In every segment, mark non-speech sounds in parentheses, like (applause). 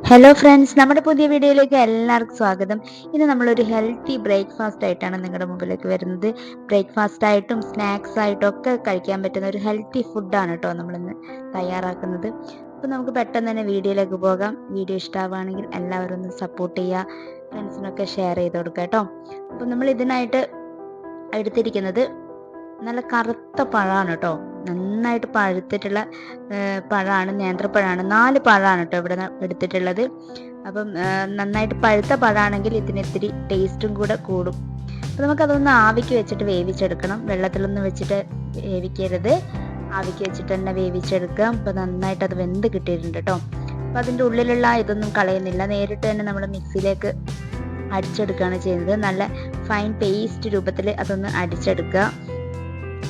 Hello friends നമ്മുടെ പുതിയ വീഡിയോയിലേക്ക് എല്ലാവർക്കും സ്വാഗതം. ഇന്ന് നമ്മളൊരു ഹെൽത്തി ബ്രേക്ക്ഫാസ്റ്റ് ആയിട്ടാണ് നിങ്ങളുടെ മുമ്പിലേക്ക് വരുന്നത്. ബ്രേക്ക്ഫാസ്റ്റ് ആയിട്ടും സ്നാക്സ് ആയിട്ടും ഒക്കെ കഴിക്കാൻ പറ്റുന്ന ഒരു ഹെൽത്തി ഫുഡാണ് കേട്ടോ നമ്മളിന്ന് തയ്യാറാക്കുന്നത്. അപ്പോൾ നമുക്ക് പെട്ടെന്ന് തന്നെ വീഡിയോയിലേക്ക് പോകാം. വീഡിയോ ഇഷ്ടമാവുകയാണെങ്കിൽ എല്ലാവരും ഒന്ന് സപ്പോർട്ട് ചെയ്യുക. ഫ്രണ്ട്സിനൊക്കെ ഷെയർ ചെയ്ത് കൊടുക്കുക കേട്ടോ അപ്പോൾ നമ്മൾ ഇതിനായിട്ട് എടുത്തിരിക്കുന്നത് നല്ല കറുത്ത പഴമാണ് കേട്ടോ നന്നായിട്ട് പഴുത്തിട്ടുള്ള പഴമാണ് നേന്ത്രപ്പഴമാണ് നാല് പഴമാണ് കേട്ടോ ഇവിടെ എടുത്തിട്ടുള്ളത്. അപ്പം നന്നായിട്ട് പഴുത്ത പഴമാണെങ്കിൽ ഇതിന് ഇത്തിരി ടേസ്റ്റും കൂടെ കൂടും. അപ്പം നമുക്കതൊന്ന് ആവിക്ക് വെച്ചിട്ട് വേവിച്ചെടുക്കണം. വെള്ളത്തിലൊന്നും വെച്ചിട്ട് വേവിക്കരുത്. ആവിക്ക് വെച്ചിട്ട് തന്നെ വേവിച്ചെടുക്കുക. അപ്പം നന്നായിട്ട് അത് വെന്ത് കിട്ടിയിട്ടുണ്ട് കേട്ടോ അപ്പം അതിന്റെ ഉള്ളിലുള്ള ഇതൊന്നും കളയുന്നില്ല. നേരിട്ട് തന്നെ നമ്മൾ മിക്സിയിലേക്ക് അടിച്ചെടുക്കുകയാണ് ചെയ്യുന്നത്. നല്ല ഫൈൻ പേസ്റ്റ് രൂപത്തിൽ അതൊന്ന് അടിച്ചെടുക്കുക.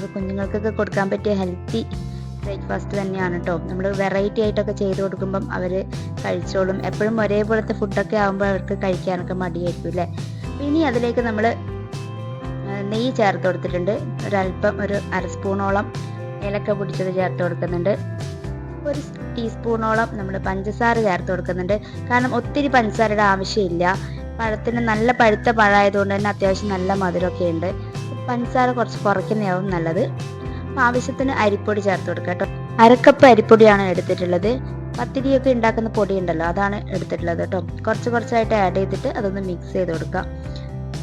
അപ്പോൾ കുഞ്ഞുങ്ങൾക്കൊക്കെ കൊടുക്കാൻ പറ്റിയ ഹെൽത്തി ബ്രേക്ക്ഫാസ്റ്റ് തന്നെയാണ് കേട്ടോ നമ്മൾ വെറൈറ്റി ആയിട്ടൊക്കെ ചെയ്ത് കൊടുക്കുമ്പം അവർ കഴിച്ചോളും. എപ്പോഴും ഒരേപോലത്തെ ഫുഡൊക്കെ ആകുമ്പോൾ അവർക്ക് കഴിക്കാനൊക്കെ മടിയായിരിക്കും അല്ലേ ഇനി അതിലേക്ക് നമ്മൾ നെയ്യ് ചേർത്ത് കൊടുത്തിട്ടുണ്ട്. ഒരല്പം ഒരു അര സ്പൂണോളം ഏലക്ക പൊടിച്ചത് ചേർത്ത് കൊടുക്കുന്നുണ്ട്. ഒരു ടീസ്പൂണോളം നമ്മൾ പഞ്ചസാര ചേർത്ത് കൊടുക്കുന്നുണ്ട്. കാരണം ഒത്തിരി പഞ്ചസാരയുടെ ആവശ്യമില്ല. പഴത്തിന് നല്ല പഴുത്ത പഴമായതുകൊണ്ട് തന്നെ അത്യാവശ്യം നല്ല മധുരമൊക്കെ ഉണ്ട്. പഞ്ചസാര കുറച്ച് കുറയ്ക്കുന്നതാവും നല്ലത്. ആവശ്യത്തിന് അരിപ്പൊടി ചേർത്ത് കൊടുക്കുക കേട്ടോ. അരക്കപ്പ് അരിപ്പൊടിയാണ് എടുത്തിട്ടുള്ളത്. പത്തിരിയൊക്കെ ഉണ്ടാക്കുന്ന പൊടി ഉണ്ടല്ലോ അതാണ് എടുത്തിട്ടുള്ളത് കേട്ടോ. കുറച്ച് കുറച്ചായിട്ട് ആഡ് ചെയ്തിട്ട് അതൊന്ന് മിക്സ് ചെയ്ത് കൊടുക്കുക.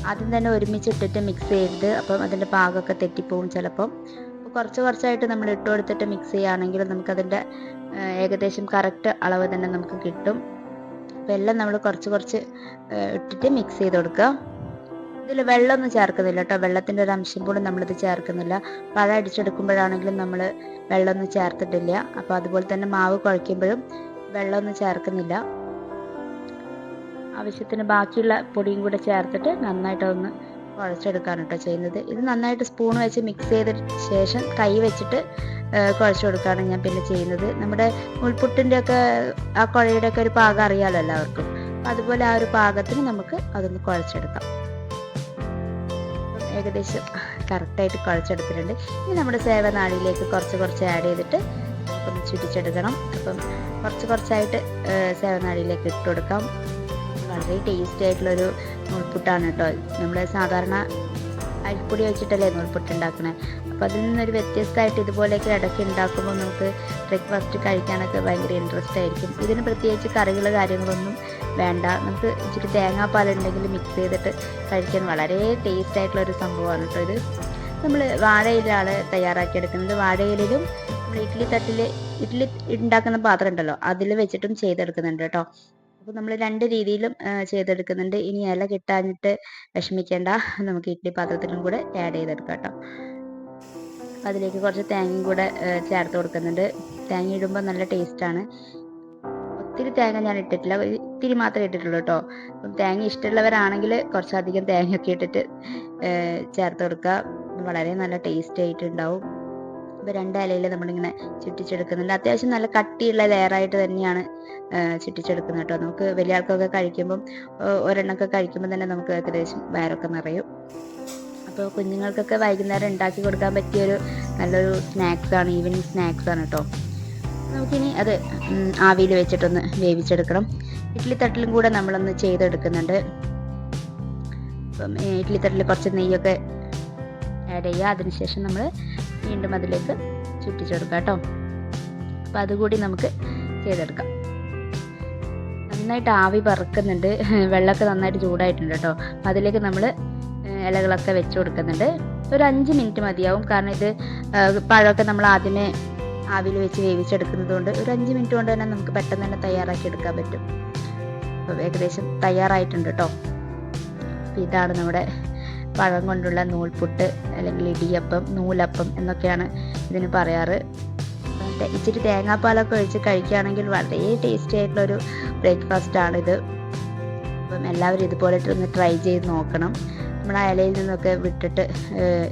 ആദ്യം തന്നെ ഒരുമിച്ച് ഇട്ടിട്ട് മിക്സ് ചെയ്ത് അപ്പം അതിന്റെ പാകമൊക്കെ തെറ്റിപ്പോവും ചിലപ്പം. കുറച്ച് കുറച്ചായിട്ട് നമ്മൾ ഇട്ട് കൊടുത്തിട്ട് മിക്സ് ചെയ്യുകയാണെങ്കിൽ നമുക്കതിന്റെ ഏകദേശം കറക്റ്റ് അളവ് തന്നെ നമുക്ക് കിട്ടും. അപ്പോൾ എല്ലാം നമ്മൾ കുറച്ച് കുറച്ച് ഇട്ടിട്ട് മിക്സ് ചെയ്ത് കൊടുക്കുക. ഇതിൽ വെള്ളമൊന്നും ചേർക്കുന്നില്ല കേട്ടോ. വെള്ളത്തിന്റെ ഒരു അംശം പോലും നമ്മളിത് ചേർക്കുന്നില്ല. പഴം അടിച്ചെടുക്കുമ്പോഴാണെങ്കിലും നമ്മൾ വെള്ളമൊന്നും ചേർത്തിട്ടില്ല. അപ്പോൾ അതുപോലെ തന്നെ മാവ് കുഴയ്ക്കുമ്പോഴും വെള്ളമൊന്നും ചേർക്കുന്നില്ല. ആവശ്യത്തിന് ബാക്കിയുള്ള പൊടിയും കൂടെ ചേർത്തിട്ട് നന്നായിട്ടൊന്ന് കുഴച്ചെടുക്കാണ് കേട്ടോ ചെയ്യുന്നത്. ഇത് നന്നായിട്ട് സ്പൂൺ വെച്ച് മിക്സ് ചെയ്ത ശേഷം കൈ വെച്ചിട്ട് കുഴച്ചു കൊടുക്കുകയാണ് ഞാൻ പിന്നെ ചെയ്യുന്നത്. നമ്മുടെ മുൾപുട്ടിന്റെ ഒക്കെ ആ കുഴയുടെ ഒക്കെ ഒരു പാകം അറിയാമല്ലോ എല്ലാവർക്കും. അതുപോലെ ആ ഒരു പാകത്തിന് നമുക്ക് അതൊന്ന് കുഴച്ചെടുക്കാം. ഏകദേശം കറക്റ്റായിട്ട് കുഴച്ചെടുത്തിട്ടുണ്ട്. ഇനി നമ്മുടെ സേവനാഴിയിലേക്ക് കുറച്ച് കുറച്ച് ആഡ് ചെയ്തിട്ട് ഒന്ന് ചുറ്റിച്ചെടുക്കണം. അപ്പം കുറച്ച് കുറച്ചായിട്ട് സേവനാഴിയിലേക്ക് ഇട്ട് കൊടുക്കാം. വളരെ ടേസ്റ്റി ആയിട്ടുള്ളൊരു നൂൽപുട്ടാണ് കേട്ടോ. നമ്മൾ സാധാരണ അരിപ്പൊടി വെച്ചിട്ടല്ലേ നൂൽപുട്ട് ഉണ്ടാക്കണേ. അപ്പോൾ അതിൽ നിന്നൊരു വ്യത്യസ്തമായിട്ട് ഇതുപോലെയൊക്കെ ഇടയ്ക്ക് ഉണ്ടാക്കുമ്പോൾ നമുക്ക് ബ്രേക്ക്ഫാസ്റ്റ് കഴിക്കാനൊക്കെ ഭയങ്കര ഇൻട്രസ്റ്റ് ആയിരിക്കും. ഇതിന് പ്രത്യേകിച്ച് കറികൾ കാര്യങ്ങളൊന്നും വേണ്ട. നമുക്ക് ഇച്ചിരി തേങ്ങാപ്പാലുണ്ടെങ്കിൽ മിക്സ് ചെയ്തിട്ട് കഴിക്കാൻ വളരെ ടേസ്റ്റ് ആയിട്ടുള്ള ഒരു സംഭവമാണ് കേട്ടോ ഇത്. നമ്മൾ വാഴയിലാണ് തയ്യാറാക്കിയെടുക്കുന്നത്. വാഴയിലും ഇഡ്ഡലി തട്ടിൽ ഇഡ്ഡലി ഉണ്ടാക്കുന്ന പാത്രം ഉണ്ടല്ലോ അതിൽ വെച്ചിട്ടും ചെയ്തെടുക്കുന്നുണ്ട് കേട്ടോ അപ്പോൾ നമ്മൾ രണ്ട് രീതിയിലും ചെയ്തെടുക്കുന്നുണ്ട്. ഇനി ഇല കിട്ടാഞ്ഞിട്ട് വിഷമിക്കേണ്ട. നമുക്ക് ഇഡ്ഡലി പാത്രത്തിലും കൂടെ ആഡ് ചെയ്തെടുക്കാം കേട്ടോ അതിലേക്ക് കുറച്ച് തേങ്ങയും കൂടെ ചേർത്ത് കൊടുക്കുന്നുണ്ട്. തേങ്ങ ഇടുമ്പോൾ നല്ല ടേസ്റ്റാണ് ഒത്തിരി തേങ്ങ ഞാൻ ഇട്ടിട്ടില്ല. ഇത്തിരി മാത്രമേ ഇട്ടിട്ടുള്ളൂ കേട്ടോ. തേങ്ങ ഇഷ്ടമുള്ളവരാണെങ്കിൽ കുറച്ചധികം തേങ്ങയൊക്കെ ഇട്ടിട്ട് ചേർത്ത് കൊടുക്കുക. വളരെ നല്ല ടേസ്റ്റ് ആയിട്ടുണ്ടാവും. ഇപ്പൊ രണ്ട് നമ്മളിങ്ങനെ ചുറ്റിച്ചെടുക്കുന്നുണ്ട്. അത്യാവശ്യം നല്ല കട്ടിയുള്ള ലെയറായിട്ട് തന്നെയാണ് ചുറ്റിച്ചെടുക്കുന്നത് കേട്ടോ. നമുക്ക് വലിയ ആൾക്കൊക്കെ കഴിക്കുമ്പം ഒരെണ്ണമൊക്കെ കഴിക്കുമ്പോൾ തന്നെ നമുക്ക് ഏകദേശം വയറൊക്കെ നിറയും. അപ്പോൾ കുഞ്ഞുങ്ങൾക്കൊക്കെ വൈകുന്നേരം ഉണ്ടാക്കി കൊടുക്കാൻ പറ്റിയൊരു നല്ലൊരു സ്നാക്സ് ആണ് ഈവനിങ് സ്നാക്സ് ആണ് കേട്ടോ. നമുക്കിനി അത് ആവിയിൽ വെച്ചിട്ടൊന്ന് വേവിച്ചെടുക്കണം. ഇഡ്ഡലി തട്ടിലും കൂടെ നമ്മളൊന്ന് ചെയ്തെടുക്കുന്നുണ്ട്. അപ്പം ഇഡ്ഡലി തട്ടിൽ കുറച്ച് നെയ്യൊക്കെ ആഡ് ചെയ്യുക. അതിനുശേഷം നമ്മൾ വീണ്ടും അതിലേക്ക് ചുറ്റിച്ചെടുക്കാം കേട്ടോ. അപ്പം അതുകൂടി നമുക്ക് ചെയ്തെടുക്കാം. നന്നായിട്ട് ആവി പറക്കുന്നുണ്ട് (laughs) വെള്ളമൊക്കെ നന്നായിട്ട് ചൂടായിട്ടുണ്ട് കേട്ടോ. അപ്പം അതിലേക്ക് നമ്മൾ ഇലകളൊക്കെ വെച്ച് കൊടുക്കുന്നുണ്ട്. ഒരു അഞ്ച് മിനിറ്റ് മതിയാവും. കാരണം ഇത് പഴമൊക്കെ നമ്മൾ ആദ്യമേ ആവിയിൽ വെച്ച് വേവിച്ചെടുക്കുന്നത് കൊണ്ട് ഒരു അഞ്ച് മിനിറ്റ് കൊണ്ട് തന്നെ നമുക്ക് പെട്ടെന്ന് തന്നെ തയ്യാറാക്കി എടുക്കാൻ പറ്റും. അപ്പോൾ ഏകദേശം തയ്യാറായിട്ടുണ്ട് കേട്ടോ അപ്പോൾ ഇതാണ് നമ്മുടെ പഴം കൊണ്ടുള്ള നൂൽപുട്ട് അല്ലെങ്കിൽ ഇടിയപ്പം നൂലപ്പം എന്നൊക്കെയാണ് ഇതിന് പറയാറ്. ഇച്ചിരി തേങ്ങാപ്പാലൊക്കെ ഒഴിച്ച് കഴിക്കുകയാണെങ്കിൽ വളരെ ടേസ്റ്റി ആയിട്ടുള്ളൊരു ബ്രേക്ക്ഫാസ്റ്റാണിത് അപ്പം എല്ലാവരും ഇതുപോലെ ഒന്ന് ട്രൈ ചെയ്ത് നോക്കണം. നമ്മൾ ഇലയിൽ നിന്നൊക്കെ വിട്ടിട്ട്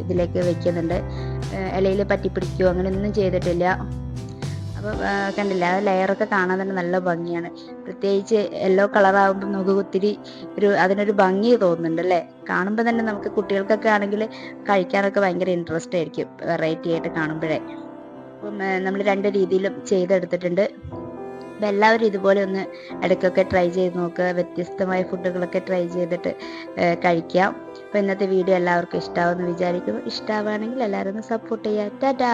ഇതിലേക്ക് വെക്കുന്നുണ്ട്. ഇലയിൽ പറ്റിപ്പിടിക്കുകയോ അങ്ങനെയൊന്നും ചെയ്തിട്ടില്ല. അപ്പോൾ കണ്ടില്ല ആ ലെയറൊക്കെ കാണാൻ തന്നെ നല്ല ഭംഗിയാണ്. പ്രത്യേകിച്ച് യെല്ലോ കളറാകുമ്പോൾ നമുക്ക് ഒത്തിരി ഒരു അതിനൊരു ഭംഗി തോന്നുന്നുണ്ട് അല്ലേ? കാണുമ്പോൾ തന്നെ നമുക്ക് കുട്ടികൾക്കൊക്കെ ആണെങ്കിൽ കഴിക്കാനൊക്കെ ഭയങ്കര ഇൻട്രസ്റ്റ് ആയിരിക്കും വെറൈറ്റി ആയിട്ട് കാണുമ്പോഴേ. അപ്പം നമ്മൾ രണ്ട് രീതിയിലും ചെയ്തെടുത്തിട്ടുണ്ട്. അപ്പം എല്ലാവരും ഇതുപോലെ ഒന്ന് ഇടയ്ക്കൊക്കെ ട്രൈ ചെയ്ത് നോക്കുക വ്യത്യസ്തമായ ഫുഡുകളൊക്കെ ട്രൈ ചെയ്തിട്ട് കഴിക്കാം. അപ്പോൾ ഇന്നത്തെ വീഡിയോ എല്ലാവർക്കും ഇഷ്ടമാവുമെന്ന് വിചാരിക്കുന്നു. ഇഷ്ടമാവുകയാണെങ്കിൽ എല്ലാവരും സപ്പോർട്ട് ചെയ്യുക ടാറ്റാ